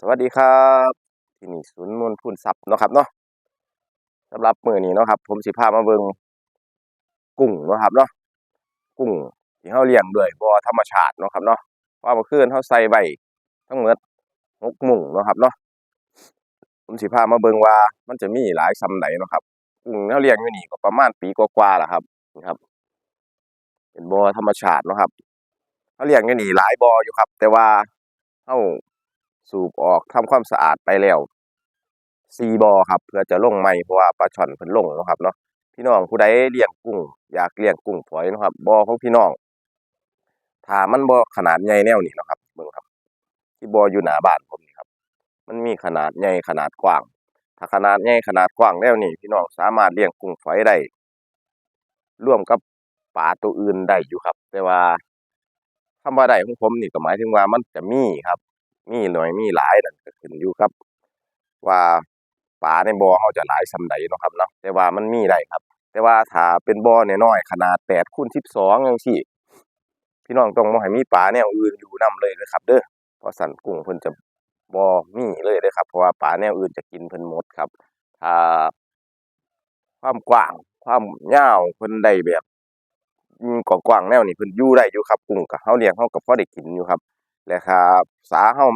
สวัสดีครับ ที่นี่ศูนย์นวลพูนทรัพย์เนาะครับเนาะสำหรับมือนี้เนาะครับ ผมสิพามาเบิงกุ้งเนาะครับเนาะกุ้งที่เฮาเลี้ยงด้วยบ่อธรรมชาติเนาะครับเนาะว่าเมื่อคืนเฮาใส่ไว้ทั้งหมด6หมุ้งเนาะครับเนาะผมสิพามาเบิงว่ามันจะมีหลายส่ำใดเนาะครับกุ้งเฮาเลี้ยงอยู่นี่ก็ประมาณปีกว่าๆแล้วครับนี่ครับ เป็นบ่อธรรมชาติเนาะครับเฮาเลี้ยงอยู่นี่หลายบ่ออยู่ครับ แต่ว่าเฮา สูบออกทำความสะอาดไปแล้วสี่บ่อครับ เพื่อจะลงใหม่เพราะว่าปลาช่อนเพิ่นลงนะครับเนาะพี่น้องผู้ใดเลี้ยงกุ้งอยากเลี้ยงกุ้งฝอยนะครับบอของพี่น้องถ้ามันบ่ขนาดใหญ่แนวนี้นะครับเบิ่งครับ ที่บออยู่หน้าบ้านผมนี่ครับ มันมีขนาดใหญ่ขนาดกว้าง ถ้าขนาดใหญ่ขนาดกว้างแนวนี้พี่น้องสามารถเลี้ยงกุ้งฝอยได้ร่วมกับปลาตัวอื่นได้อยู่ครับ แต่ว่าคำว่าได้ของผมนี่ก็หมายถึงว่ามันจะมีครับ มีหน้อยมีหลายนั่นก็ขึ้นอยู่กับ ว่าปลาในบ่อเราจะหลายส่ำใดเนาะครับเนาะแต่ว่ามันมีได้ครับ แต่ว่าถ้าเป็นบ่อน้อยขนาด8คูณ12จังซี่พี่น้องต้องบ่ให้มีปลาแนวอื่นอยู่นํเลยเด้อครับ เด้อเพราะสันกุ้งเพิ่นจะบ่มีเลยเด้อครับ เพราะว่าปลาแนวอื่นจะกินเพิ่นหมดครับถ้าความกว้าง ความยาวเพิ่นได้แบบกว้างๆแนวนี้เพิ่นอยู่ได้อยู่ครับกุ้งก็เฮาเลี้ยงเฮาก็พอได้กินอยู่ครับและครับสาเฮา